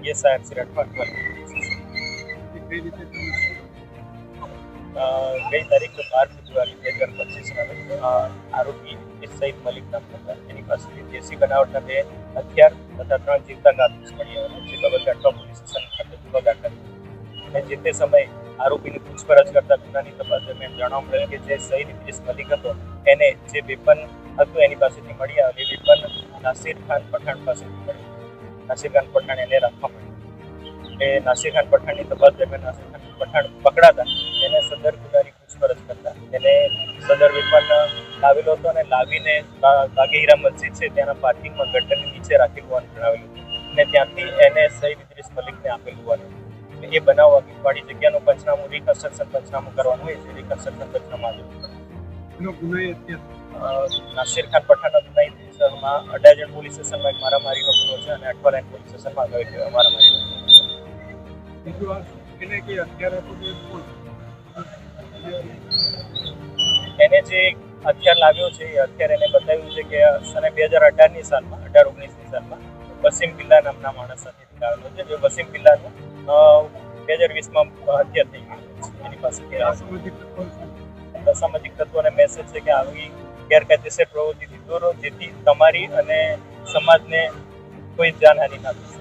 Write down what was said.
PSI RC Rathwa Athwal એ કઈ રીતે તમે ગઈ તારીખ બાર ફેબ્રુઆરી બે હજાર પચીસના રોજ આરોપી સઈદ મલિક નામનો એની પાસેથી દેશી બનાવટના બે હથિયાર તથા ત્રણ જીવતા આવ્યા જે બાબતે અઠવા પોલીસ સ્ટેશન ખાતે ગુનો દાખલ અને જે તે સમયે આરોપીની પૂછપરછ કરતા ગુનાની તપાસ દરમિયાન જાણવા મળેલ કે જે સઈદ ઇદ્રીસ મલિક હતો, એને જે વેપન હતું એની પાસેથી મળી આવેલ વેપન નાસિર ખાન પઠાણ પાસેથી મળ્યું નાસિર ખાન પઠાણ એને રાખવામાં મળ્યું એ નાસિરખાન પઠાણની તપાસ દરમિયાન નાસિરખાન પઠાણ પકડાતા એને સદર ગુનાની પૂછપરછ કરતા. એને સદર વિમાન લાવેલો હતો અને લાવીને બાગેહીરા મસ્જિદ છે ત્યાંના પાર્કિંગમાં ગટરની નીચે રાખેલું હોવાનું જણાવેલું અને ત્યાંથી એને સહીદ ઇદ્રીસ મલિકને આપેલું હોવાનું એ બનાવ વાળી જગ્યાનું પંચનામું રિકન્સ્ટ્રક્શન પંચનામું કરવાનું હોય છે. રિકન્સ્ટ્રક્શન પંચનામું આજે. નાસિર ખાન ગુનાહિત વિસ્તારમાં અડાજણ પોલીસ સ્ટેશનમાં એક મારામારીનો ગુનો છે અને અઠવાલાઈન પોલીસ સ્ટેશનમાં ગયો મારામારીનો છે આ એને અત્યારે જે હથિયાર લાવ્યો છે એ હથિયાર એને બતાવ્યું છે કે સને બે હજાર અઢારની સાલમાં, અઢાર ઓગણીસની સાલમાં વસીમ બિલ્લા નામના માણસ સાથે લાવેલો છે જે વસીમ બિલ્લાનું બે હજાર વીસમાં હત્યા થઈ ગઈ એની છે. અસામાજિક તત્વોને મેસેજ છે કે આવી ગેરકાયદેસર પ્રવૃત્તિથી દૂર જેથી તમારી અને સમાજને કોઈ જાનહાનિ ના શકે